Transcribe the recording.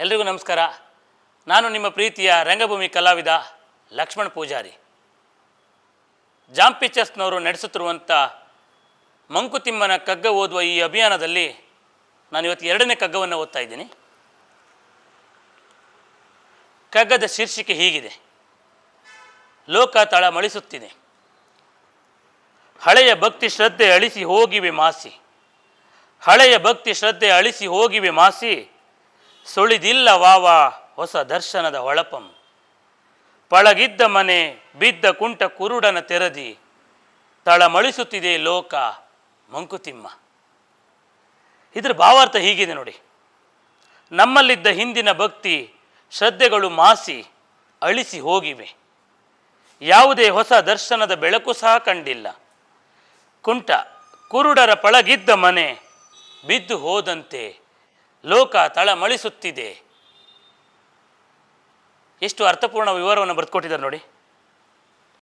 ಎಲ್ರಿಗೂ ನಮಸ್ಕಾರ. ನಾನು ನಿಮ್ಮ ಪ್ರೀತಿಯ ರಂಗಭೂಮಿ ಕಲಾವಿದ ಲಕ್ಷ್ಮಣ್ ಪೂಜಾರಿ. ಜಾಮ್ ಪಿಕ್ಚರ್ಸ್ನವರು ನಡೆಸುತ್ತಿರುವಂಥ ಮಂಕುತಿಮ್ಮನ ಕಗ್ಗ ಓದುವ ಈ ಅಭಿಯಾನದಲ್ಲಿ ನಾನು ಇವತ್ತು ಎರಡನೇ ಕಗ್ಗವನ್ನು ಓದ್ತಾ ಇದ್ದೀನಿ. ಕಗ್ಗದ ಶೀರ್ಷಿಕೆ ಹೀಗಿದೆ. ಲೋಕ ತಳ ಮಳಿಸುತ್ತಿದೆ. ಹಳೆಯ ಭಕ್ತಿ ಶ್ರದ್ಧೆ ಅಳಿಸಿ ಹೋಗಿವೆ ಮಾಸಿ. ಹಳೆಯ ಭಕ್ತಿ ಶ್ರದ್ಧೆ ಅಳಿಸಿ ಹೋಗಿವೆ ಮಾಸಿ. ಸುಳಿದಿಲ್ಲ ವಾವ ಹೊಸ ದರ್ಶನದ ಹೊಳಪಂ. ಪಳಗಿದ್ದ ಮನೆ, ಬಿದ್ದ ಕುಂಟ ಕುರುಡನ ತೆರದಿ. ತಳಮಳಿಸುತ್ತಿದೆ ಲೋಕ, ಮಂಕುತಿಮ್ಮ. ಇದರ ಭಾವಾರ್ಥ ಹೀಗಿದೆ ನೋಡಿ. ನಮ್ಮಲ್ಲಿದ್ದ ಹಿಂದಿನ ಭಕ್ತಿ, ಶ್ರದ್ಧೆಗಳು ಮಾಸಿ, ಅಳಿಸಿ ಹೋಗಿವೆ. ಯಾವುದೇ ಹೊಸ ದರ್ಶನದ ಬೆಳಕು ಸಹ ಕಂಡಿಲ್ಲ. ಕುಂಟ ಕುರುಡರ ಪಳಗಿದ್ದ ಮನೆ, ಬಿದ್ದು ಹೋದಂತೆ ಲೋಕ ತಳಮಳಿಸುತ್ತಿದೆ ಎಷ್ಟು ಅರ್ಥಪೂರ್ಣ ವಿವರವನ್ನು ಬರೆದುಕೊಟ್ಟಿದ್ದಾರೆ ನೋಡಿ.